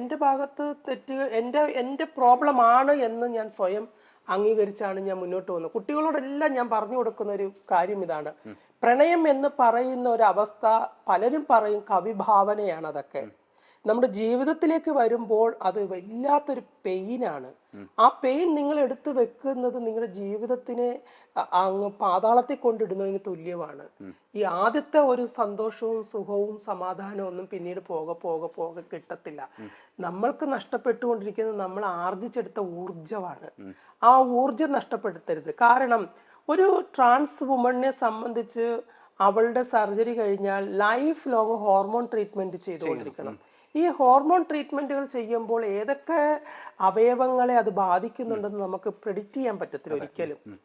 എന്റെ ഭാഗത്ത് തെറ്റ് എന്റെ എന്റെ പ്രോബ്ലം ആണ് എന്ന് ഞാൻ സ്വയം അംഗീകരിച്ചാണ് ഞാൻ മുന്നോട്ട് പോകുന്നത്. കുട്ടികളോടെല്ലാം ഞാൻ പറഞ്ഞു കൊടുക്കുന്ന ഒരു കാര്യം ഇതാണ്. പ്രണയം എന്ന് പറയുന്ന ഒരു അവസ്ഥ പലരും പറയും കവിഭാവനയാണ് അതൊക്കെ. നമ്മുടെ ജീവിതത്തിലേക്ക് വരുമ്പോൾ അത് വല്ലാത്തൊരു പെയിനാണ് ആ പെയിൻ നിങ്ങൾ എടുത്തു വെക്കുന്നത് നിങ്ങളുടെ ജീവിതത്തിനെ അങ്ങ് പാതാളത്തിൽ കൊണ്ടിടുന്നതിന് തുല്യമാണ്. ഈ ആദ്യത്തെ ഒരു സന്തോഷവും സുഖവും സമാധാനവും ഒന്നും പിന്നീട് പോകെ പോകെ പോകെ കിട്ടത്തില്ല. നമ്മൾക്ക് നഷ്ടപ്പെട്ടുകൊണ്ടിരിക്കുന്നത് നമ്മൾ ആർജിച്ചെടുത്ത ഊർജമാണ് ആ ഊർജം നഷ്ടപ്പെടുത്തരുത്. കാരണം ഒരു ട്രാൻസ് വുമണിനെ സംബന്ധിച്ച് അവളുടെ സർജറി കഴിഞ്ഞാൽ ലൈഫ് ലോങ് ഹോർമോൺ ട്രീറ്റ്മെന്റ് ചെയ്തുകൊണ്ടിരിക്കണം ഈ ഹോർമോൺ ട്രീറ്റ്മെന്റുകൾ ചെയ്യുമ്പോൾ ഏതൊക്കെ അവയവങ്ങളെ അത് ബാധിക്കുന്നുണ്ടെന്ന് നമുക്ക് പ്രിഡിക്റ്റ് ചെയ്യാൻ പറ്റത്തില്ല ഒരിക്കലും.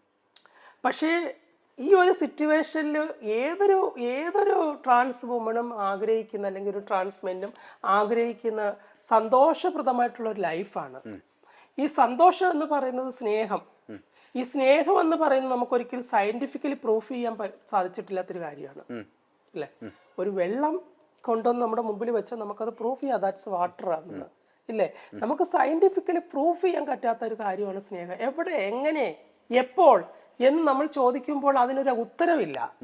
പക്ഷേ ഈ ഒരു സിറ്റുവേഷനിൽ ഏതൊരു ഏതൊരു ട്രാൻസ് വുമണും ആഗ്രഹിക്കുന്ന അല്ലെങ്കിൽ ഒരു ട്രാൻസ് മെന്നും ആഗ്രഹിക്കുന്ന സന്തോഷപ്രദമായിട്ടുള്ള ഒരു ലൈഫാണ് ഈ സന്തോഷം എന്ന് പറയുന്നത് സ്നേഹം. ഈ സ്നേഹം എന്ന് പറയുന്നത് നമുക്ക് ഒരിക്കലും സയന്റിഫിക്കലി പ്രൂഫ് ചെയ്യാൻ സാധിച്ചിട്ടില്ലാത്തൊരു കാര്യമാണ്. അല്ലേ? ഒരു വെള്ളം കൊണ്ടുവന്ന് നമ്മുടെ മുമ്പിൽ വെച്ചാൽ നമുക്കത് പ്രൂഫ് ചെയ്യാം. ദാറ്റ്സ് വാട്ടർ ആണെന്ന് ഇല്ലേ? നമുക്ക് സയന്റിഫിക്കലി പ്രൂഫ് ചെയ്യാൻ പറ്റാത്ത ഒരു കാര്യമാണ് സ്നേഹം. എവിടെ? എങ്ങനെ? എപ്പോൾ? എന്ന് നമ്മൾ ചോദിക്കുമ്പോൾ അതിനൊരു ഉത്തരവില്ല.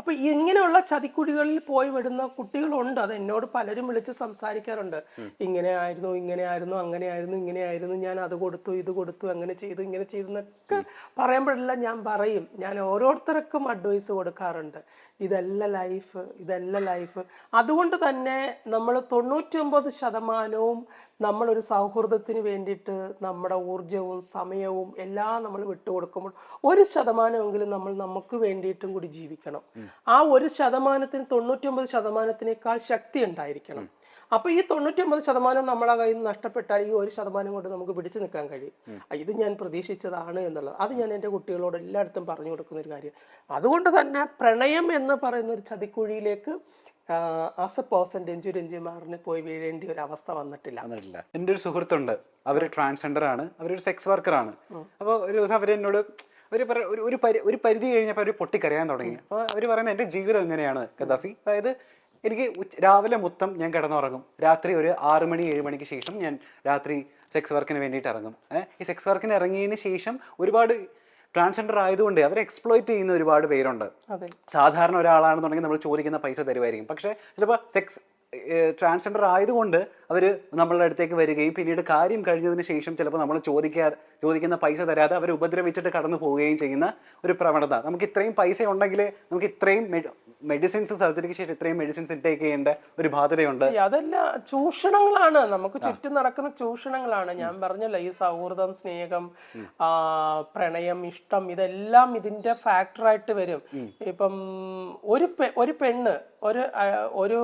അപ്പൊ ഇങ്ങനെയുള്ള ചതിക്കുഴികളിൽ പോയി വിടുന്ന കുട്ടികളുണ്ട്. അത് എന്നോട് പലരും വിളിച്ച് സംസാരിക്കാറുണ്ട്. ഇങ്ങനെ ആയിരുന്നു ഇങ്ങനെ ആയിരുന്നു അങ്ങനെ ആയിരുന്നു ഇങ്ങനെ ആയിരുന്നു ഞാൻ അത് കൊടുത്തു ഇത് കൊടുത്തു അങ്ങനെ ചെയ്തു ഇങ്ങനെ ചെയ്തു എന്നൊക്കെ പറയുമ്പോഴെല്ലാം ഞാൻ പറയും. ഞാൻ ഓരോരുത്തർക്കും അഡ്വൈസ് കൊടുക്കാറുണ്ട്. ഇതല്ല ലൈഫ് ഇതല്ല ലൈഫ്. അതുകൊണ്ട് തന്നെ നമ്മൾ തൊണ്ണൂറ്റൊമ്പത് ശതമാനവും നമ്മളൊരു സൗഹൃദത്തിന് വേണ്ടിയിട്ട് നമ്മുടെ ഊർജവും സമയവും എല്ലാം നമ്മൾ വിട്ടുകൊടുക്കുമ്പോൾ ഒരു ശതമാനമെങ്കിലും നമ്മൾ നമുക്ക് വേണ്ടിയിട്ടും കൂടി ജീവിക്കണം. ആ ഒരു ശതമാനത്തിന് തൊണ്ണൂറ്റൊമ്പത് ശതമാനത്തിനേക്കാൾ ശക്തി ഉണ്ടായിരിക്കണം. അപ്പൊ ഈ തൊണ്ണൂറ്റൊമ്പത് ശതമാനം നമ്മളെ കയ്യിൽ നിന്ന് നഷ്ടപ്പെട്ടാൽ ഈ ഒരു ശതമാനം കൊണ്ട് നമുക്ക് പിടിച്ചു നിൽക്കാൻ കഴിയും. ഇത് ഞാൻ പ്രതീക്ഷിച്ചതാണ് എന്നുള്ളത്. അത് ഞാൻ എന്റെ കുട്ടികളോട് എല്ലായിടത്തും പറഞ്ഞു കൊടുക്കുന്ന ഒരു കാര്യം. അതുകൊണ്ട് തന്നെ പ്രണയം എന്ന് പറയുന്ന ഒരു ചതിക്കുഴിയിലേക്ക് ആസ് എ പേഴ്സൺ രഞ്ജു രഞ്ജിമാറിന് പോയി വീഴേണ്ട ഒരു അവസ്ഥ വന്നിട്ടില്ല. എന്റെ ഒരു സുഹൃത്തുണ്ട്. അവർ ട്രാൻസ്ജെൻഡർ ആണ്. അവരൊരു സെക്സ് വർക്കർ ആണ്. അപ്പോൾ ഒരു ദിവസം അവർ എന്നോട് അവർ ഒരു ഒരു പരി ഒരു പരിധി കഴിഞ്ഞപ്പോൾ അവർ പൊട്ടിക്കരയാൻ തുടങ്ങി. അപ്പോൾ അവർ പറയുന്നത് എന്റെ ജീവിതം എങ്ങനെയാണ് ഗദ്ദാഫി അതായത് എനിക്ക് രാവിലെ മൊത്തം ഞാൻ കിടന്നുറങ്ങും. രാത്രി ഒരു ആറ് മണി ഏഴ് മണിക്ക് ശേഷം ഞാൻ രാത്രി സെക്സ് വർക്കിന് വേണ്ടിയിട്ട് ഇറങ്ങും. ഈ സെക്സ് വർക്കിന് ഇറങ്ങിയതിന് ശേഷം ഒരുപാട് ട്രാൻസ്ജെൻഡർ ആയതുകൊണ്ട് അവരെ എക്സ്പ്ലോയിറ്റ് ചെയ്യുന്ന ഒരുപാട് പേരുണ്ട്. അതെ. സാധാരണ ഒരാളാണെന്നുണ്ടെങ്കിൽ നമ്മൾ ചോദിക്കുന്ന പൈസ തരുമായിരിക്കും. പക്ഷേ ചിലപ്പോൾ സെക്സ് ട്രാൻസ്ജെൻഡർ ആയതുകൊണ്ട് അവർ നമ്മളുടെ അടുത്തേക്ക് വരികയും പിന്നീട് കാര്യം കഴിഞ്ഞതിന് ശേഷം ചിലപ്പോൾ നമ്മൾ ചോദിക്കാ ചോദിക്കുന്ന പൈസ തരാതെ അവർ ഉപദ്രവിച്ചിട്ട് കടന്നു പോവുകയും ചെയ്യുന്ന ഒരു പ്രവണത. നമുക്ക് ഇത്രയും പൈസ ഉണ്ടെങ്കിൽ നമുക്ക് ഇത്രയും മെഡിസിൻസ് സർജറിക്ക് ശേഷം ഇത്രയും മെഡിസിൻസ് ഇൻടേക്ക് ചെയ്യേണ്ട ഒരു ബാധ്യതയുണ്ട്. അതെല്ലാം ചൂഷണങ്ങളാണ്. നമുക്ക് ചുറ്റും നടക്കുന്ന ചൂഷണങ്ങളാണ്. ഞാൻ പറഞ്ഞല്ലോ ഈ സൗഹൃദം സ്നേഹം പ്രണയം ഇഷ്ടം ഇതെല്ലാം ഇതിന്റെ ഫാക്ടറായിട്ട് വരും. ഇപ്പം ഒരു ഒരു പെണ്ണ് ഒരു ഒരു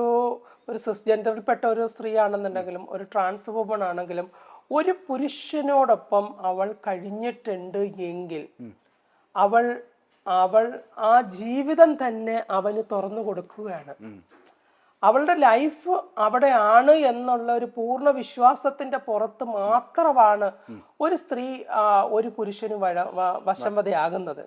ഒരു സിസ്ജെൻഡറിൽപ്പെട്ട ഒരു സ്ത്രീ ആണെന്നുണ്ടെങ്കിലും ഒരു ട്രാൻസ് വുമൺ ആണെങ്കിലും ഒരു പുരുഷനോടൊപ്പം അവൾ കഴിഞ്ഞിട്ടുണ്ട് എങ്കിൽ അവൾ അവൾ ആ ജീവിതം തന്നെ അവന് തുറന്നു കൊടുക്കുകയാണ്. അവളുടെ ലൈഫ് അവിടെയാണ് എന്നുള്ള ഒരു പൂർണ വിശ്വാസത്തിന്റെ പുറത്ത് മാത്രമാണ് ഒരു സ്ത്രീ ഒരു പുരുഷന് വഴ വശംവതയാകുന്നത്.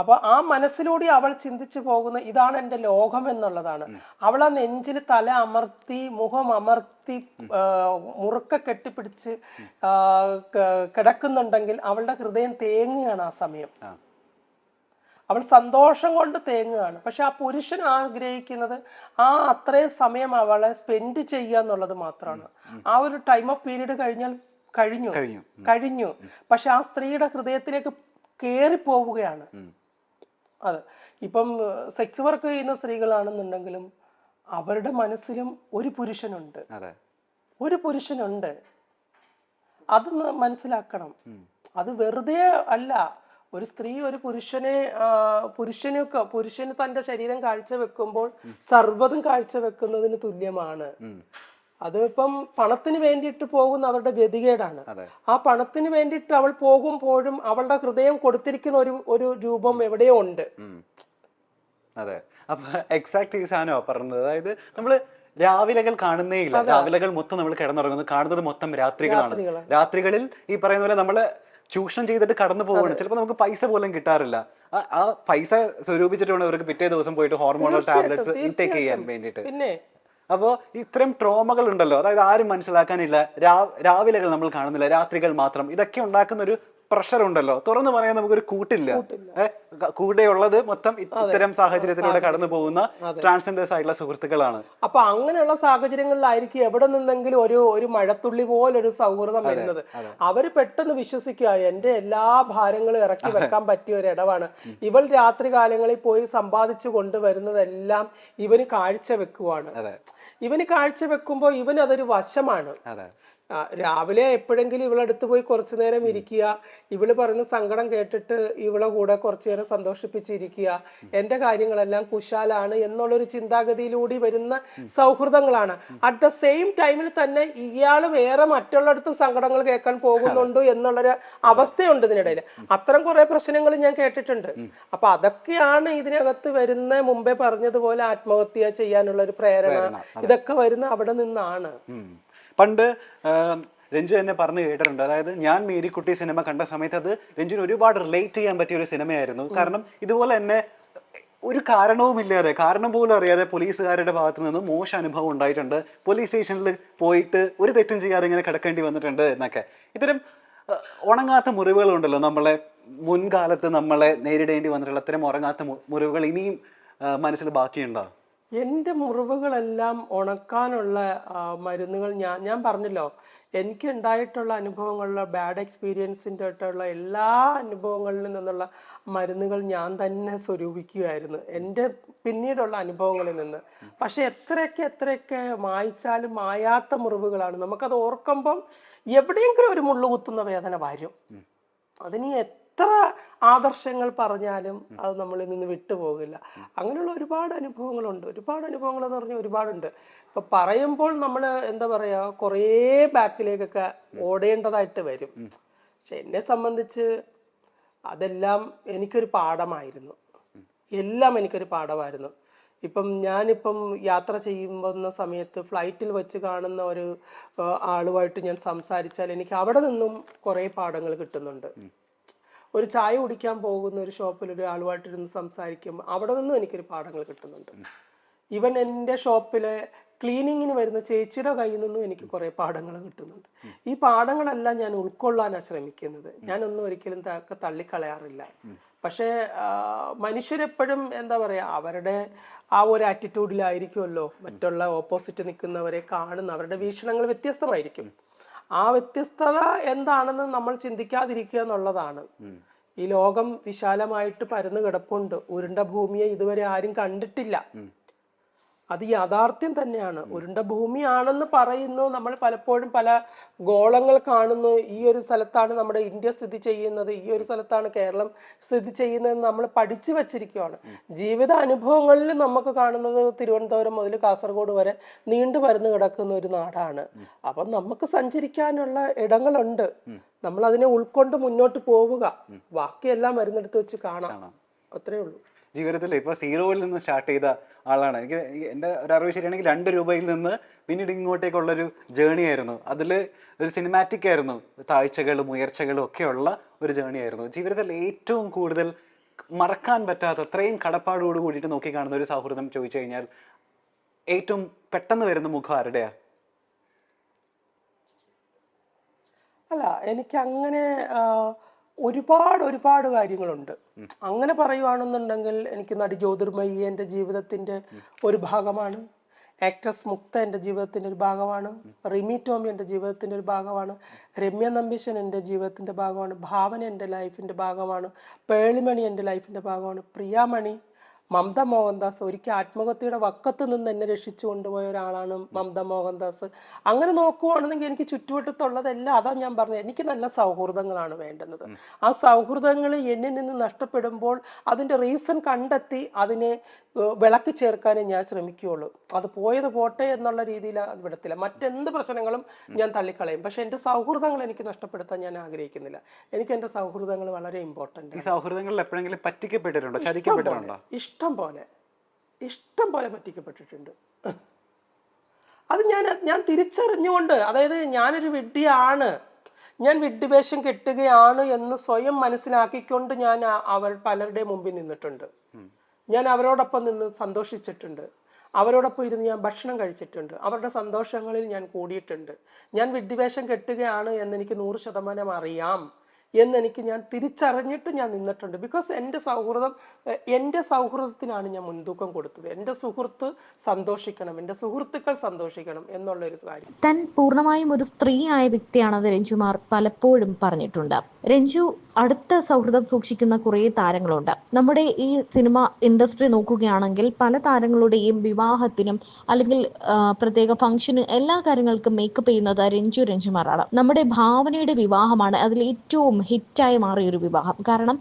അപ്പൊ ആ മനസ്സിലൂടെ അവൾ ചിന്തിച്ചു പോകുന്ന ഇതാണ് എന്റെ ലോകം എന്നുള്ളതാണ്. അവൾ ആ നെഞ്ചിൽ തല അമർത്തി മുഖം അമർത്തി മുറുക്ക കെട്ടിപ്പിടിച്ച് കിടക്കുന്നുണ്ടെങ്കിൽ അവളുടെ ഹൃദയം തേങ്ങുകയാണ് ആ സമയം. അവൾ സന്തോഷം കൊണ്ട് തേങ്ങുകയാണ്. പക്ഷെ ആ പുരുഷൻ ആഗ്രഹിക്കുന്നത് ആ അത്രയും സമയം അവളെ സ്പെൻഡ് ചെയ്യുക എന്നുള്ളത് മാത്രമാണ്. ആ ഒരു ടൈം ഓഫ് പീരീഡ് കഴിഞ്ഞാൽ കഴിഞ്ഞു. കഴിഞ്ഞു. കഴിഞ്ഞു. പക്ഷെ ആ സ്ത്രീയുടെ ഹൃദയത്തിലേക്ക് കയറി പോവുകയാണ്. അത് ഇപ്പം സെക്സ് വർക്ക് ചെയ്യുന്ന സ്ത്രീകളാണെന്നുണ്ടെങ്കിലും അവരുടെ മനസ്സിലും ഒരു പുരുഷനുണ്ട്. ഒരു പുരുഷനുണ്ട്. അത് മനസ്സിലാക്കണം. അത് വെറുതെ അല്ല. ഒരു സ്ത്രീ ഒരു പുരുഷനെ പുരുഷനൊക്കെ പുരുഷന് തന്റെ ശരീരം കാഴ്ചവെക്കുമ്പോൾ സർവതും കാഴ്ചവെക്കുന്നതിന് തുല്യമാണ്. അതിപ്പം അത് ഇപ്പം പണത്തിന് വേണ്ടിയിട്ട് പോകുന്ന അവരുടെ ഗതികേടാണ്. ആ പണത്തിന് വേണ്ടിയിട്ട് അവൾ പോകുമ്പോഴും അവളുടെ ഹൃദയം കൊടുത്തിരിക്കുന്ന ഒരു ഒരു രൂപം എവിടെയോ ഉണ്ട്. അതെ. അപ്പൊ എക്സാക്ട് ഈ സാധനമാ പറഞ്ഞത്. അതായത് നമ്മൾ രാവിലകൾ കാണുന്നേ ഇല്ല. രാവിലകൾ മൊത്തം നമ്മൾ കിടന്നുറങ്ങുന്നു കാണുന്നത് മൊത്തം രാത്രികളാണ്. രാത്രികളിൽ ഈ പറയുന്ന പോലെ നമ്മൾ ചൂഷണം ചെയ്തിട്ട് കടന്നു പോവുകയാണ്. ചിലപ്പോൾ നമുക്ക് പൈസ പോലും കിട്ടാറില്ല. ആ- പൈസ സ്വരൂപിച്ചിട്ട് വേണം അവർക്ക് പിറ്റേ ദിവസം പോയിട്ട് ഹോർമോണൽ ടാബ്ലറ്റ്സ് ഇൻടേക്ക് ചെയ്യാൻ. വേണ്ടിയിട്ട്. പിന്നെ? അപ്പോൾ ഇത്തരം ട്രോമകൾ ഉണ്ടല്ലോ. അതായത് ആരും മനസ്സിലാക്കാനില്ല. രാവിലെകൾ നമ്മൾ കാണുന്നില്ല. രാത്രികൾ മാത്രം. ഇതൊക്കെ ഉണ്ടാക്കുന്ന ഒരു പ്രഷർ ഉണ്ടല്ലോ. തുറന്നു പറയാൻ നമുക്കൊരു കൂട്ടില്ല. കൂടെ ഉള്ളത് കൂടെയുള്ളത് മൊത്തം ഇത്തരം സാഹചര്യത്തിലൂടെ കടന്നു പോകുന്ന ട്രാൻസ്ജെൻഡേഴ്സ് ആയിട്ടുള്ള സുഹൃത്തുക്കളാണ്. അപ്പൊ അങ്ങനെയുള്ള സാഹചര്യങ്ങളിലായിരിക്കും എവിടെ നിന്നെങ്കിലും ഒരു ഒരു മഴത്തുള്ളി പോലൊരു സൗഹൃദം വരുന്നത്. അവർ പെട്ടെന്ന് വിശ്വസിക്കുക എന്റെ എല്ലാ ഭാരങ്ങളും ഇറക്കി വെക്കാൻ പറ്റിയ ഒരു ഇടവാണ്. ഇവൾ രാത്രി കാലങ്ങളിൽ പോയി സമ്പാദിച്ചു കൊണ്ടുവരുന്നതെല്ലാം ഇവന് കാഴ്ച വെക്കുവാണ് ഇവന് കാഴ്ച വെക്കുമ്പോൾ ഇവൻ അതൊരു വശമാണ് രാവിലെ എപ്പോഴെങ്കിലും ഇവളടുത്ത് പോയി കുറച്ചു നേരം ഇരിക്കുക. ഇവൾ പറയുന്ന സങ്കടം കേട്ടിട്ട് ഇവളെ കൂടെ കുറച്ചു നേരം സന്തോഷിപ്പിച്ചിരിക്കുക. എന്റെ കാര്യങ്ങളെല്ലാം കുശാലാണ് എന്നുള്ളൊരു ചിന്താഗതിയിലൂടെ വരുന്ന സൗഹൃദങ്ങളാണ്. അറ്റ് ദ സെയിം ടൈമിൽ തന്നെ ഇയാൾ വേറെ മറ്റുള്ളിടത്തും സങ്കടങ്ങൾ കേൾക്കാൻ പോകുന്നുണ്ട് എന്നുള്ളൊരു അവസ്ഥയുണ്ട് ഇതിനിടയിൽ. അത്തരം കുറെ പ്രശ്നങ്ങൾ ഞാൻ കേട്ടിട്ടുണ്ട്. അപ്പൊ അതൊക്കെയാണ് ഇതിനകത്ത് വരുന്ന മുമ്പേ പറഞ്ഞതുപോലെ ആത്മഹത്യ ചെയ്യാനുള്ള ഒരു പ്രേരണ ഇതൊക്കെ വരുന്ന അവിടെ നിന്നാണ്. പണ്ട് രഞ്ജു എന്നെ പറഞ്ഞു കേട്ടിട്ടുണ്ട്. അതായത് ഞാൻ മേരിക്കുട്ടി സിനിമ കണ്ട സമയത്ത് അത് രഞ്ജുവിന് ഒരുപാട് റിലേറ്റ് ചെയ്യാൻ പറ്റിയ ഒരു സിനിമയായിരുന്നു. കാരണം ഇതുപോലെ തന്നെ ഒരു കാരണവുമില്ലാതെ കാരണം പോലും അറിയാതെ പോലീസുകാരുടെ ഭാഗത്ത് നിന്ന് മോശം അനുഭവം ഉണ്ടായിട്ടുണ്ട്. പോലീസ് സ്റ്റേഷനിൽ പോയിട്ട് ഒരു തെറ്റും ചെയ്യാതെ ഇങ്ങനെ കിടക്കേണ്ടി വന്നിട്ടുണ്ട് എന്നൊക്കെ. ഇത്തരം ഉണങ്ങാത്ത മുറിവുകളുണ്ടല്ലോ നമ്മളെ മുൻകാലത്ത് നമ്മളെ നേരിടേണ്ടി വന്നിട്ടുള്ള അത്തരം ഉറങ്ങാത്ത മുറിവുകൾ ഇനിയും മനസ്സിൽ ബാക്കിയുണ്ടോ? എന്റെ മുറിവുകളെല്ലാം ഉണക്കാനുള്ള മരുന്നുകൾ ഞാൻ ഞാൻ പറഞ്ഞല്ലോ. എനിക്ക് ഉണ്ടായിട്ടുള്ള അനുഭവങ്ങളിലെ ബാഡ് എക്സ്പീരിയൻസിന്റെ ആയിട്ടുള്ള എല്ലാ അനുഭവങ്ങളിൽ നിന്നുള്ള മരുന്നുകൾ ഞാൻ തന്നെ സ്വരൂപിക്കുകയായിരുന്നു എന്റെ പിന്നീടുള്ള അനുഭവങ്ങളിൽ നിന്ന്. പക്ഷെ എത്രയൊക്കെ എത്രയൊക്കെ മായിച്ചാലും മായാത്ത മുറിവുകളാണ്. നമുക്കത് ഓർക്കുമ്പം എവിടെയെങ്കിലും ഒരു മുള്ളു കുത്തുന്ന വേദന വരും. അതിന് എത്ര ആദർശങ്ങൾ പറഞ്ഞാലും അത് നമ്മളിൽ നിന്ന് വിട്ടുപോകില്ല. അങ്ങനെയുള്ള ഒരുപാട് അനുഭവങ്ങളുണ്ട്. ഒരുപാട് അനുഭവങ്ങൾ എന്ന് പറഞ്ഞാൽ ഒരുപാടുണ്ട്. ഇപ്പൊ പറയുമ്പോൾ നമ്മൾ എന്താ പറയാ കുറേ ബാക്കിലേക്കൊക്കെ ഓടേണ്ടതായിട്ട് വരും. പക്ഷെ എന്നെ സംബന്ധിച്ച് അതെല്ലാം എനിക്കൊരു പാഠമായിരുന്നു. എല്ലാം എനിക്കൊരു പാഠമായിരുന്നു. ഇപ്പം ഞാനിപ്പം യാത്ര ചെയ്യുന്ന സമയത്ത് ഫ്ലൈറ്റിൽ വെച്ച് കാണുന്ന ഒരു ആളുമായിട്ട് ഞാൻ സംസാരിച്ചാൽ എനിക്ക് അവിടെ നിന്നും കുറേ പാഠങ്ങൾ കിട്ടുന്നുണ്ട്. ഒരു ചായ കുടിക്കാൻ പോകുന്ന ഒരു ഷോപ്പിൽ ഒരു ആളുമായിട്ടിരുന്ന് സംസാരിക്കുമ്പോൾ അവിടെ നിന്നും എനിക്കൊരു പാഠങ്ങൾ കിട്ടുന്നുണ്ട്. ഈവൻ എന്റെ ഷോപ്പിലെ ക്ലീനിങ്ങിന് വരുന്ന ചേച്ചിയുടെ കയ്യിൽ നിന്നും എനിക്ക് കുറേ പാഠങ്ങൾ കിട്ടുന്നുണ്ട്. ഈ പാഠങ്ങളെല്ലാം ഞാൻ ഉൾക്കൊള്ളാനാണ് ശ്രമിക്കുന്നത് ഞാനൊന്നും ഒരിക്കലും തള്ളിക്കളയാറില്ല. പക്ഷേ മനുഷ്യരെപ്പോഴും എന്താ പറയുക അവരുടെ ആ ഒരു ആറ്റിറ്റ്യൂഡിലായിരിക്കുമല്ലോ മറ്റുള്ള ഓപ്പോസിറ്റ് നിൽക്കുന്നവരെ കാണുന്ന അവരുടെ വീക്ഷണങ്ങൾ വ്യത്യസ്തമായിരിക്കും. ആ വ്യത്യസ്തത എന്താണെന്ന് നമ്മൾ ചിന്തിക്കാതിരിക്കുക എന്നുള്ളതാണ്. ഈ ലോകം വിശാലമായിട്ട് പരന്നു കിടപ്പുണ്ട് ഉരുണ്ട ഭൂമിയെ ഇതുവരെ ആരും കണ്ടിട്ടില്ല. അത് യാഥാർത്ഥ്യം തന്നെയാണ്. ഉരുണ്ട ഭൂമിയാണെന്ന് പറയുന്നു. നമ്മൾ പലപ്പോഴും പല ഗോളങ്ങൾ കാണുന്നു. ഈ ഒരു സ്ഥലത്താണ് നമ്മുടെ ഇന്ത്യ സ്ഥിതി ചെയ്യുന്നത്. ഈ ഒരു സ്ഥലത്താണ് കേരളം സ്ഥിതി ചെയ്യുന്നത് നമ്മൾ പഠിച്ചു വച്ചിരിക്കുകയാണ് ജീവിത അനുഭവങ്ങളിൽ നമുക്ക് കാണുന്നത് തിരുവനന്തപുരം മുതൽ കാസർഗോഡ് വരെ നീണ്ടു പരന്നു കിടക്കുന്ന ഒരു നാടാണ്. അപ്പം നമുക്ക് സഞ്ചരിക്കാനുള്ള ഇടങ്ങളുണ്ട്. നമ്മൾ അതിനെ ഉൾക്കൊണ്ട് മുന്നോട്ട് പോവുക. ബാക്കിയെല്ലാം വരുന്നിടത്ത് വെച്ച് കാണാം. അത്രേ ഉള്ളൂ. ജീവിതത്തിൽ ഇപ്പോൾ സീറോയിൽ നിന്ന് സ്റ്റാർട്ട് ചെയ്ത ആളാണ്. എനിക്ക് എന്റെ ഒരു അറിവ് ശരിയാണെങ്കിൽ രണ്ട് രൂപയിൽ നിന്ന് പിന്നീട് ഇങ്ങോട്ടേക്കുള്ളൊരു ജേണി ആയിരുന്നു. അതിൽ ഒരു സിനിമാറ്റിക് ആയിരുന്നു. താഴ്ചകളും ഉയർച്ചകളും ഒക്കെയുള്ള ഒരു ജേണി ആയിരുന്നു. ജീവിതത്തിൽ ഏറ്റവും കൂടുതൽ മറക്കാൻ പറ്റാത്ത അത്രയും കടപ്പാടോട് കൂടിയിട്ട് നോക്കി കാണുന്ന ഒരു സൗഹൃദം ചോദിച്ചു കഴിഞ്ഞാൽ ഏറ്റവും പെട്ടെന്ന് വരുന്ന മുഖം ആരുടെയാ? അല്ല എനിക്ക് അങ്ങനെ ഒരുപാട് ഒരുപാട് കാര്യങ്ങളുണ്ട്. അങ്ങനെ പറയുവാണെന്നുണ്ടെങ്കിൽ എനിക്ക് നടി ജ്യോതിർമയി എന്റെ ജീവിതത്തിന്റെ ഒരു ഭാഗമാണ്. ആക്ട്രസ് മുക്ത എന്റെ ജീവിതത്തിന്റെ ഒരു ഭാഗമാണ്. റിമി ടോമി എന്റെ ജീവിതത്തിന്റെ ഒരു ഭാഗമാണ്. രമ്യ നമ്പീശൻ എന്റെ ജീവിതത്തിന്റെ ഭാഗമാണ്. ഭാവന എന്റെ ലൈഫിന്റെ ഭാഗമാണ്. പേളിമണി എന്റെ ലൈഫിന്റെ ഭാഗമാണ്. പ്രിയാമണി മമത മോഹൻദാസ് ഒരിക്കൽ ആത്മഹത്യയുടെ വക്കത്ത് നിന്ന് എന്നെ രക്ഷിച്ചു കൊണ്ടുപോയ ഒരാളാണ് മമത മോഹൻദാസ് അങ്ങനെ നോക്കുവാണെന്നെങ്കിൽ എനിക്ക് ചുറ്റുവട്ടത്തുള്ളതെല്ലാം അതാ ഞാൻ പറഞ്ഞത് എനിക്ക് നല്ല സൗഹൃദങ്ങളാണ് വേണ്ടുന്നത്. ആ സൗഹൃദങ്ങൾ എന്നിൽ നിന്ന് നഷ്ടപ്പെടുമ്പോൾ അതിന്റെ റീസൺ കണ്ടെത്തി അതിനെ വിളക്കി ചേർക്കാനേ ഞാൻ ശ്രമിക്കുകയുള്ളൂ. അത് പോയത് പോട്ടെ എന്നുള്ള രീതിയിൽ അത് വിടത്തില്ല. മറ്റെന്ത് പ്രശ്നങ്ങളും ഞാൻ തള്ളിക്കളയും. പക്ഷെ എന്റെ സൗഹൃദങ്ങൾ എനിക്ക് നഷ്ടപ്പെടുത്താൻ ഞാൻ ആഗ്രഹിക്കുന്നില്ല. എനിക്ക് എന്റെ സൗഹൃദങ്ങൾ വളരെ ഇമ്പോർട്ടന്റ് ഈ സൗഹൃദങ്ങളിൽ എപ്പോഴെങ്കിലും പറ്റിക്കപ്പെട്ടിട്ടുണ്ടോ? ചതിക്കപ്പെട്ടിട്ടുണ്ടോ? ഇഷ്ടം പോലെ. ഇഷ്ടം പോലെ പറ്റിക്കപ്പെട്ടിട്ടുണ്ട്. അത് ഞാൻ ഞാൻ തിരിച്ചറിഞ്ഞുകൊണ്ട് അതായത് ഞാനൊരു വിഡ്ഢിയാണ്. ഞാൻ വിഡ്ഢിവേഷം കെട്ടുകയാണ് എന്ന് സ്വയം മനസ്സിലാക്കിക്കൊണ്ട് ഞാൻ അവർ പലരുടെ മുമ്പിൽ നിന്നിട്ടുണ്ട്. ഞാൻ അവരോടൊപ്പം നിന്ന് സന്തോഷിച്ചിട്ടുണ്ട്. അവരോടൊപ്പം ഇരുന്ന് ഞാൻ ഭക്ഷണം കഴിച്ചിട്ടുണ്ട്. അവരുടെ സന്തോഷങ്ങളിൽ ഞാൻ കൂടിയിട്ടുണ്ട്. ഞാൻ വിഡ്ഢിവേഷം കെട്ടുകയാണ് എന്ന് എനിക്ക് നൂറ് ശതമാനം അറിയാം എന്നെനിക്ക് ഞാൻ തിരിച്ചറിഞ്ഞിട്ട് ഞാൻ നിന്നിട്ടുണ്ട്. ബിക്കോസ് എന്റെ സൗഹൃദം എന്റെ സൗഹൃദത്തിനാണ് ഞാൻ മുൻതൂക്കം കൊടുത്തത്. എന്റെ സുഹൃത്ത് സന്തോഷിക്കണം എന്റെ സുഹൃത്തുക്കൾ സന്തോഷിക്കണം എന്നുള്ളൊരു കാര്യം. താൻ പൂർണമായും ഒരു സ്ത്രീ ആയ വ്യക്തിയാണെന്ന് രഞ്ജുമാർ പലപ്പോഴും പറഞ്ഞിട്ടുണ്ട്. രഞ്ജു അടുത്ത സൗഹൃദം സൂക്ഷിക്കുന്ന കുറേ താരങ്ങളുണ്ട്. നമ്മുടെ ഈ സിനിമ ഇൻഡസ്ട്രി നോക്കുകയാണെങ്കിൽ പല താരങ്ങളുടെയും വിവാഹത്തിനും അല്ലെങ്കിൽ പ്രത്യേക ഫംഗ്ഷന് എല്ലാ കാര്യങ്ങൾക്കും മേക്കപ്പ് ചെയ്യുന്നത് രഞ്ജു രഞ്ജുമാറാണ് നമ്മുടെ ഭാവനയുടെ വിവാഹമാണ് അതിൽ ഏറ്റവും ഹിറ്റായി മാറിയ ഒരു വിവാഹം. കാരണം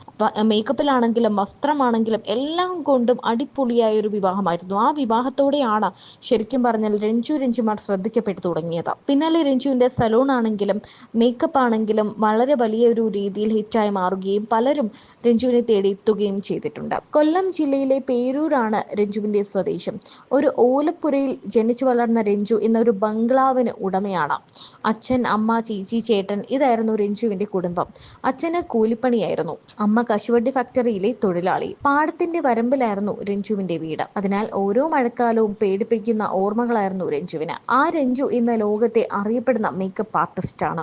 മേക്കപ്പിലാണെങ്കിലും വസ്ത്രമാണെങ്കിലും എല്ലാം കൊണ്ടും അടിപൊളിയായ ഒരു വിവാഹമായിരുന്നു. ആ വിവാഹത്തോടെയാണ് ശരിക്കും പറഞ്ഞാൽ രഞ്ജു രഞ്ജുമാർ ശ്രദ്ധിക്കപ്പെട്ടു തുടങ്ങിയത്. പിന്നാലെ രഞ്ജുവിന്റെ സലൂൺ ആണെങ്കിലും മേക്കപ്പ് ആണെങ്കിലും വളരെ വലിയ ഒരു രീതിയിൽ ഹിറ്റായി മാറുകയും പലരും രഞ്ജുവിനെ തേടി എത്തുകയും ചെയ്തിട്ടുണ്ട്. കൊല്ലം ജില്ലയിലെ പേരൂരാണ് രഞ്ജുവിന്റെ സ്വദേശം. ഒരു ഓലപ്പുരയിൽ ജനിച്ചു വളർന്ന രഞ്ജു എന്നൊരു ബംഗ്ലാവിന് ഉടമയാണ്. അച്ഛൻ അമ്മ ചീച്ചി ചേട്ടൻ ഇതായിരുന്നു രഞ്ജുവിന്റെ കുടുംബം. അച്ഛന് കൂലിപ്പണിയായിരുന്നു. അമ്മ കശുവണ്ടി ഫാക്ടറിയിലെ തൊഴിലാളി. പാടത്തിന്റെ വരമ്പിലായിരുന്നു രഞ്ജുവിന്റെ വീട്. അതിനാൽ ഓരോ മഴക്കാലവും പേടിപ്പിക്കുന്ന ഓർമ്മകളായിരുന്നു രഞ്ജുവിന്. ആ രഞ്ജു ഇന്ന് ലോകത്തെ അറിയപ്പെടുന്ന മേക്കപ്പ് ആർട്ടിസ്റ്റ് ആണ്.